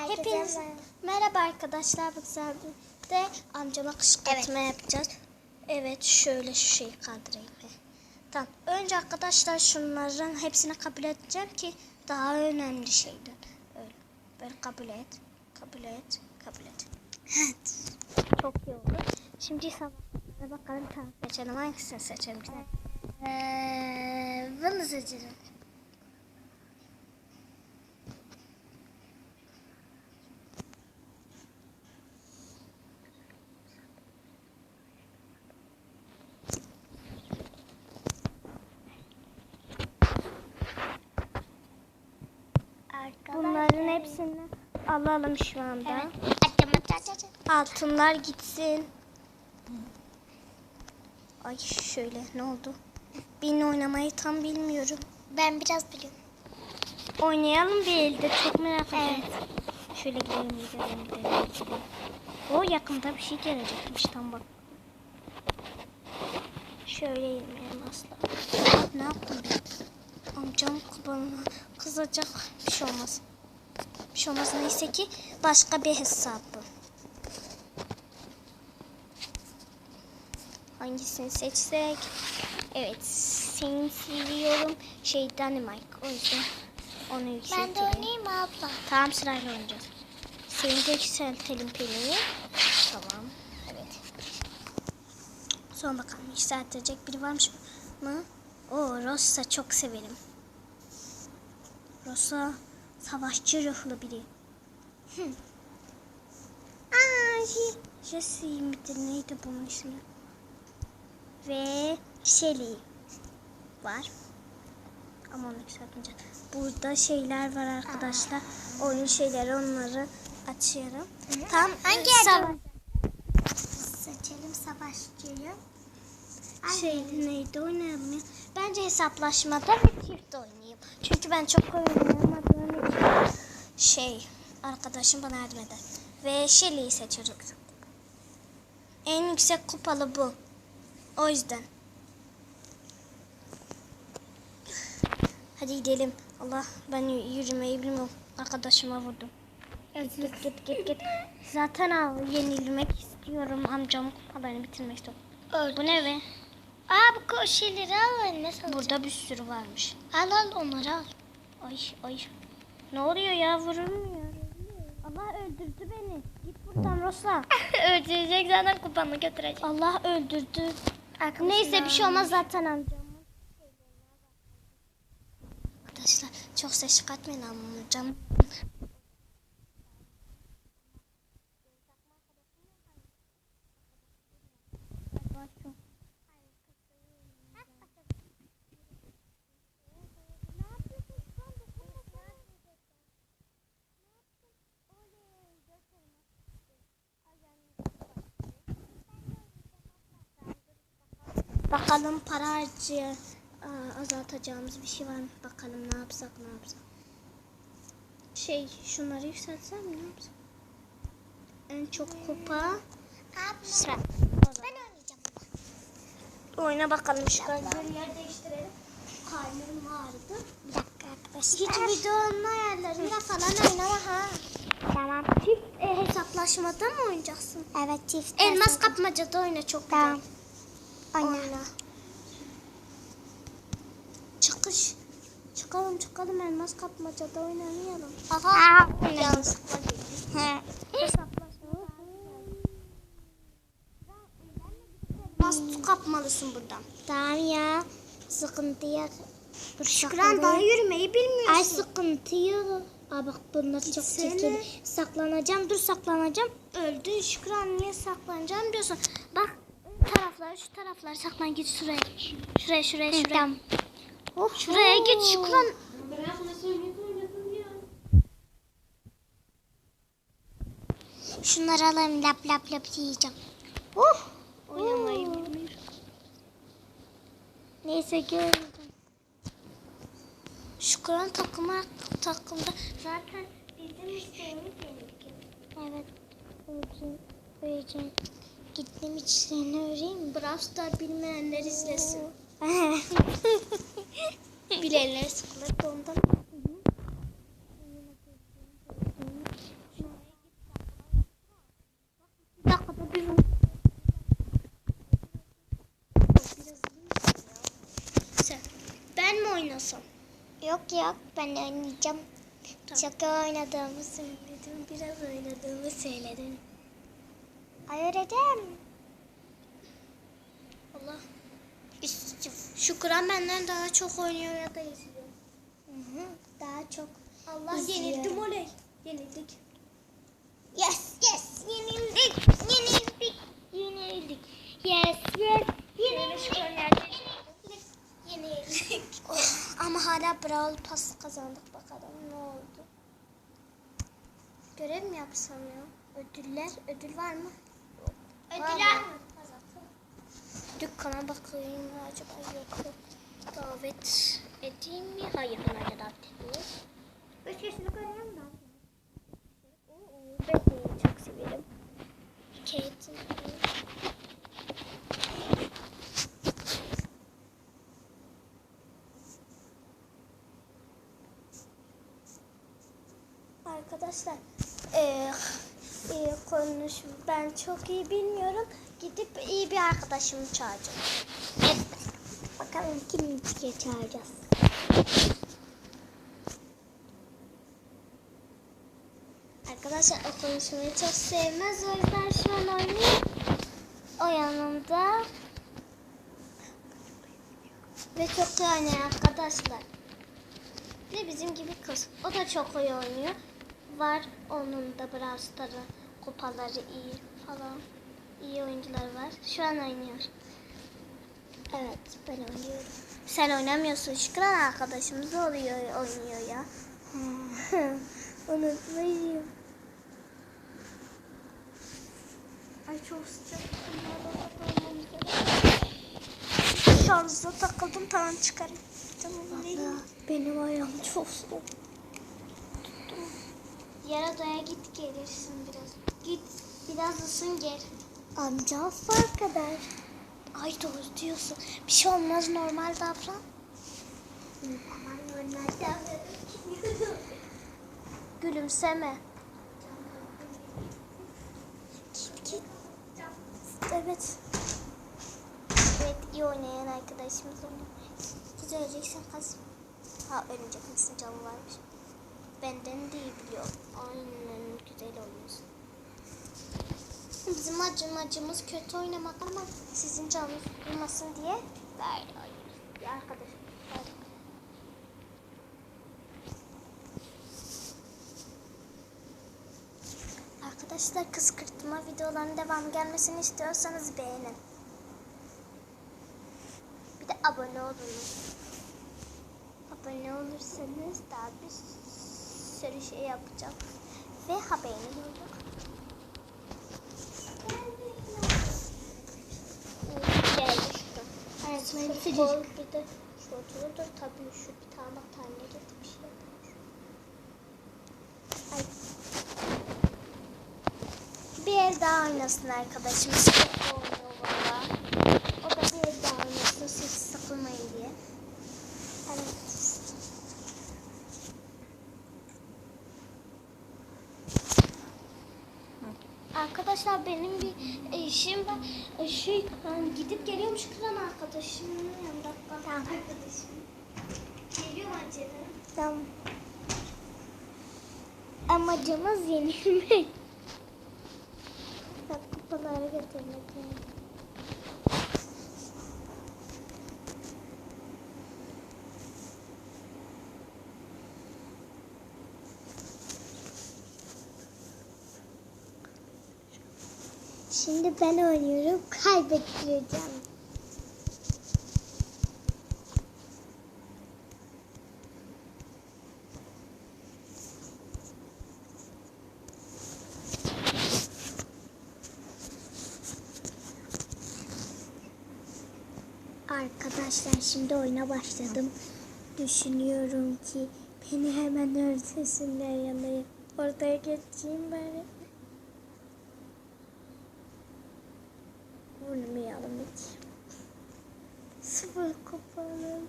Herkese Hepiniz merhaba. merhaba arkadaşlar. Bu güzel bir de amcama kışkırtma yapacağız. Evet şöyle şu şeyi kaldırayım. Tamam. Önce arkadaşlar şunların hepsini kabul edeceğim ki daha önemli şeyler. Öyle. Böyle kabul et. Kabul et. Kabul et. Evet. Çok iyi oldu. Şimdi sabahlara bakalım tamam seçelim. Hangisini seçelim? Ee, bunu seçelim. Hepsini alalım şu anda. Evet. Açım aç aç aç. Altınlar gitsin. Ay şöyle ne oldu? Ben oynamayı tam bilmiyorum. Ben biraz biliyorum. Oynayalım bir elde çok merak ediyorum. Şöyle gidelim gidelim gidelim gidelim. O yakında bir şey gelecekmiş tam bak. Şöyle yemeyelim asla. Ne yaptım ben? Amcam bana kızacak. Bir şey olmaz. Şey olmaz neyse ki başka bir hesap bu. Hangisini seçsek? Evet, seni seviyorum. Şey Dynamite. O yüzden onu Ben de yükseltelim. oynayayım abla? Tamam sırayla oynayacağız. Seni de yükseltelim Pelin'i. Tamam. Evet. Son bakalım yükseltecek biri varmış mı? O Rosa çok severim. Rosa savaşçı ruhlu biri. Hı. Aa, Je- Jesse midir neydi bunun ismi? Ve Shelly var. Ama onu yükseltmeyeceğim. Burada şeyler var arkadaşlar. Oyun şeyleri onları açıyorum. Tam Hangi savaş acaba? Seçelim savaşçıyı. şey neydi oynayalım ya. Bence hesaplaşmada ve çift oynayayım. Çünkü ben çok oynayamadığım için şey arkadaşım bana yardım eder. Ve Shelly'yi seçiyoruz. En yüksek kupalı bu. O yüzden. Hadi gidelim. Allah ben yürümeyi bilmiyorum. Arkadaşıma vurdum. Git git git git. Zaten al, yenilmek istiyorum. Amcamın kupalarını bitirmek istiyorum. Bu ne be? Aa bu ko- şeyleri al önüne salacağım. Burada bir sürü varmış. Al al onları al. Ay ay. Ne oluyor ya vurulmuyor. Allah öldürdü beni. Git buradan Rosa. Öldürecek zaten kupamı götürecek. Allah öldürdü. Neyse bir şey olmaz zaten amcam. Arkadaşlar çok ses çıkartmayın amcam. Bakalım para harcı azaltacağımız bir şey var mı? Bakalım ne yapsak ne yapsak. Şey şunları yükseltsem ne yapsam? En çok kupa sıra. Ben oynayacağım. Oyna bakalım şu kalbleri yer değiştirelim. Kalbim ağrıdı. Bir dakika arkadaşlar. Hiç videonun ayarlarıyla falan oynama ha. Tamam. Çift e, hesaplaşmada mı oynayacaksın? Evet çift. Elmas kapmacada oyna çok Tamam. güzel. Oyna. Oyna. Çıkış. Çıkalım çıkalım elmas kapmacada oynamayalım. Aha. Yanlışlıkla. Hesaplaşma. Elmas kapmalısın buradan. Tamam ya. Sıkıntı yok. Dur Şükran daha yürümeyi bilmiyorsun. Ay sıkıntı yok. Aa bak bunlar çok çirkin. Saklanacağım. Dur saklanacağım. Öldün Şükran niye saklanacağım diyorsun. Bak taraflar şu taraflar saklan git şuraya. Şuraya şuraya şuraya. Tamam. Of şuraya git Şükran. Şunları alayım lap lap lap yiyeceğim. Oh. Oynamayı bilmiyorum. Neyse gördüm. Şükran takıma takımda zaten bizim isteğimiz. Evet. Öleceğim. Öleceğim gittiğim içlerini öreyim. Brawl Star bilmeyenler izlesin. Bilenler sıkılır ondan. Ben mi oynasam? Yok yok ben oynayacağım. Tamam. Çok oynadığımı söyledim. Biraz oynadığımı söyledim. Ay öğreteceğim. Allah. Şükran benden daha çok oynuyor ya da izliyor. Hı hı, Daha çok. Allah İzliyor. yenildim oley. Yenildik. Yes yes yenildik. Yenildik. Yenildik. Yes yes yenildik. Yenildik. Oh, ama hala Brawl Pass kazandık bakalım ne oldu. Görev mi yapsam ya? Ödüller, ödül var mı? Mı? Dükkana bakayım mı acaba yok yok. Davet edeyim mi? Hayır buna da davet edeyim. Beş yaşını koyayım da. Çok severim. Arkadaşlar eee iyi konuş ben çok iyi bilmiyorum. Gidip iyi bir arkadaşımı çağıracağım. Evet. Bakalım kimi diye çağıracağız. Arkadaşlar o konuşmayı çok sevmez. O yüzden şu an oynuyor. O yanımda. Ve çok iyi oynuyor arkadaşlar. Ve bizim gibi kız. O da çok iyi oynuyor. Var onun da Brawl Stars'ı, kupaları iyi falan. İyi oyuncular var. Şu an oynuyor. Evet ben oynuyorum. Sen oynamıyorsun. Şükran arkadaşımız oluyor, oynuyor ya. Unutmayayım. Ay çok sıcak. Şarjda takıldım tamam çıkarım. Tamam değil? Benim ayağım çok soğuk. Odaya git gelirsin biraz. Git biraz ısın gel. Amca var kadar. Ay doğru diyorsun. Bir şey olmaz normal davran. Gülümseme. Git git. Evet. Evet iyi oynayan arkadaşımız oynuyor. Siz öleceksen kas. Ha ölecek misin canı varmış. Benden de iyi biliyor. Aynen güzel oynuyorsun. Bizim acım acımız kötü oynamak ama sizin canınız durmasın diye böyle oynuyoruz. Arkadaşım. Arkadaşlar kıskırtma videolarının devam gelmesini istiyorsanız beğenin. Bir de abone olunuz. Abone olursanız daha bir sürü şey yapacağım. Ve haberini yok. Geldi şurada. Öğretmenim Futbol bir de şu otururdur tabii şu bir tane getir bir şey yapar. Ay. Bir el daha oynasın arkadaşımız. Çok oynuyor valla. O da bir el daha oynasın siz sıkılmayın diye. Evet. Arkadaşlar benim bir işim var. E, Şey ben gidip geliyormuş kıran arkadaşımın yanında. Tamam. Arkadaşım. Geliyorum acele. Tamam. Amacımız yenilmek. Bak kupaları getirmek. yani. Şimdi ben oynuyorum. Kaybettireceğim. Arkadaşlar şimdi oyuna başladım. Düşünüyorum ki beni hemen örtesinler yanına. Ortaya geçeyim bari. Vurmayalım hiç. Sıfır kopalım.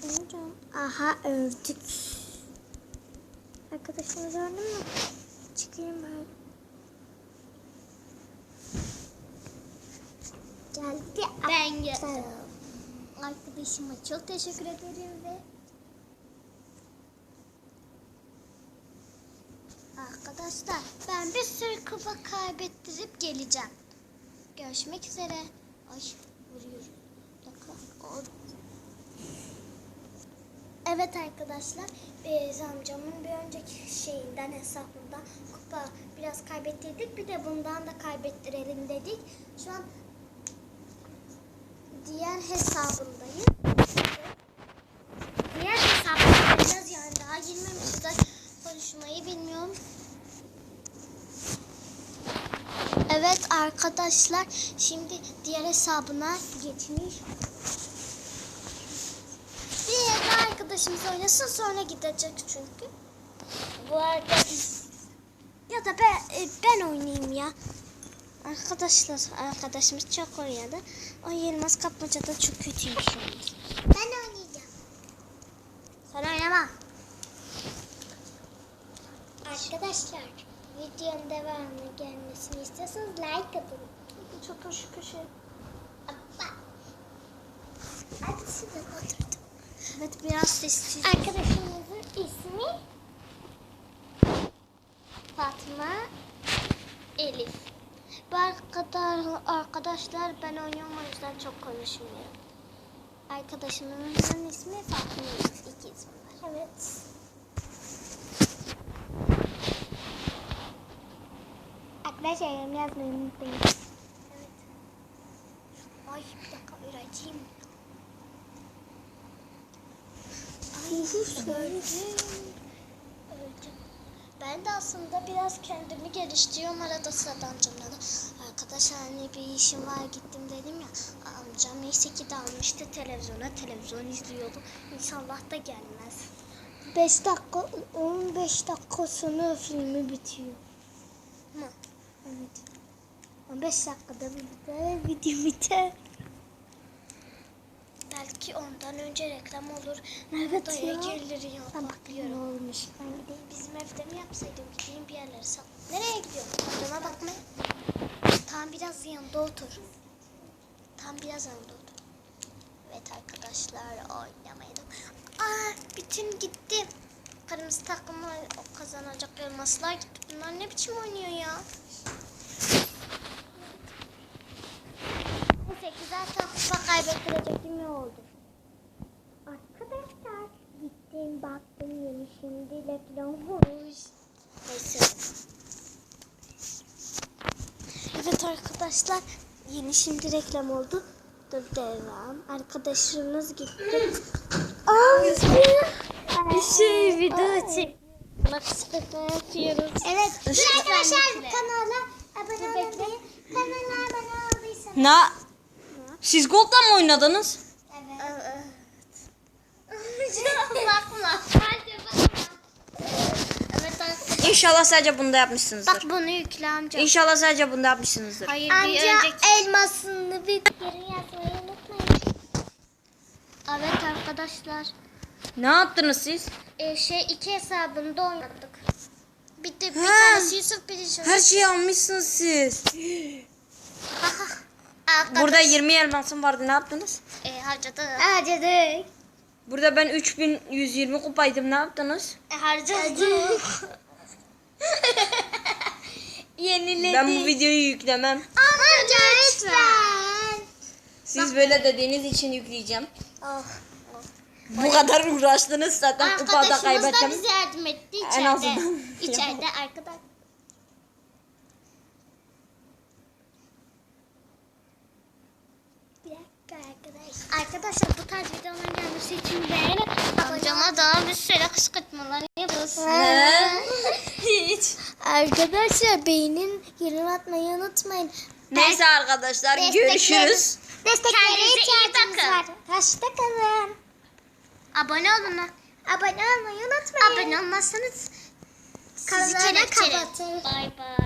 Şunu can. Aha ördük. Arkadaşımız ördü mü? Çıkayım ben. geldi. Ben geldim. Arkadaşıma çok teşekkür ederim ve Arkadaşlar ben bir sürü kupa kaybettirip geleceğim. Görüşmek üzere. Ay vuruyorum. Evet arkadaşlar, Beyaz amcamın bir önceki şeyinden hesabından kupa biraz kaybettirdik. Bir de bundan da kaybettirelim dedik. Şu an diğer hesabındayım. Diğer hesabındayız yani daha girmemişiz konuşmayı bilmiyorum. Evet arkadaşlar şimdi diğer hesabına geçmiş. Diğer arkadaşımız oynasın sonra gidecek çünkü. Bu arada ya da ben, e, ben oynayayım ya. Arkadaşlar arkadaşımız çok oynadı. O Yılmaz Kapmaca'da çok kötüymüş ben oynayacağım. Sen oynama. Arkadaşlar videonun devamı gelmesini istiyorsanız like atın. Çok hoş köşe. Size oturdum. Evet biraz sessiz. Arkadaşımızın ismi Fatma Elif. Bu arkadaşlar, arkadaşlar ben oynuyorum o yüzden çok konuşmuyorum. Arkadaşımızın ismi Fatma Elif. İki ismi var. Evet. Arkadaşlar yorum yazmayı unutmayın. Evet. Ay bir dakika öğreteyim. Ay, Öldüm. Ben de aslında biraz kendimi geliştiriyorum arada sırada amcamla da. Arkadaşlar hani bir işim var gittim dedim ya. Amcam neyse ki dalmıştı televizyona. Televizyon izliyordu. İnşallah da gelmez. 5 dakika 15 dakika sonra filmi bitiyor. Mı? Evet. 15 dakikada bir biter, video biter. Belki ondan önce reklam olur. Evet Odaya ya. ya. Tam Bakıyorum. ne olmuş. Ben gideyim. Bizim evde mi yapsaydım gideyim bir yerlere sal. Nereye gidiyorsun? Odana bakmaya. Tam biraz yanında otur. Tam biraz yanında otur. Evet arkadaşlar oynamayalım. Aa bütün gitti. Kırmızı takımı kazanacak elmaslar gitti. Bunlar ne biçim oynuyor ya? Zaten kupa kaybettirecek mi oldu? Arkadaşlar gittim baktım yeni şimdi reklam olmuş. Neyse. Evet arkadaşlar yeni şimdi reklam oldu. Dur devam. Arkadaşımız gitti. Ay. şey video çek. Kışkırtma yapıyoruz. Evet. Arkadaşlar kanala abone olmayı, kanala abone olduysanız. Na siz Gold'la mı oynadınız? Evet. Evet. bakma. Hadi bakma. Evet arkadaşlar. İnşallah sadece bunda yapmışsınızdır. Bak bunu yükle amca. İnşallah sadece bunda yapmışsınızdır. Hayır bir Amca önceki. elmasını bir geri yazmayı unutmayın. Evet arkadaşlar. Ne yaptınız siz? Ee, şey iki hesabında oynadık. Bir de bir Ha. tanesi Yusuf bir de Her şeyi almışsınız siz. Arkadaş, Burada 20 elmasım vardı ne yaptınız? e, harcadı. Harcadık. Burada ben 3120 kupaydım ne yaptınız? E, harcadı. Yeniledik. Ben bu videoyu yüklemem. Amca lütfen. Siz böyle dediğiniz için yükleyeceğim. Oh. Bu kadar uğraştınız zaten kupada Arkadaşımız da kaybettim. bize yardım etti En içeride. azından. İçeride arkadaş. Bir dakika arkadaşlar. Bu tarz videoların gelmesi için beğenin. Amcama daha bir sürü kışkırtmalar yapıyorsun. Hiç. Arkadaşlar beğenin yorum atmayı unutmayın. Neyse arkadaşlar görüşürüz. İyi ihtiyacımız var. Hoşça kalın. Abone olun. Abone olmayı unutmayın. Abone olmazsanız sizi kelepçelerim. Bay bay.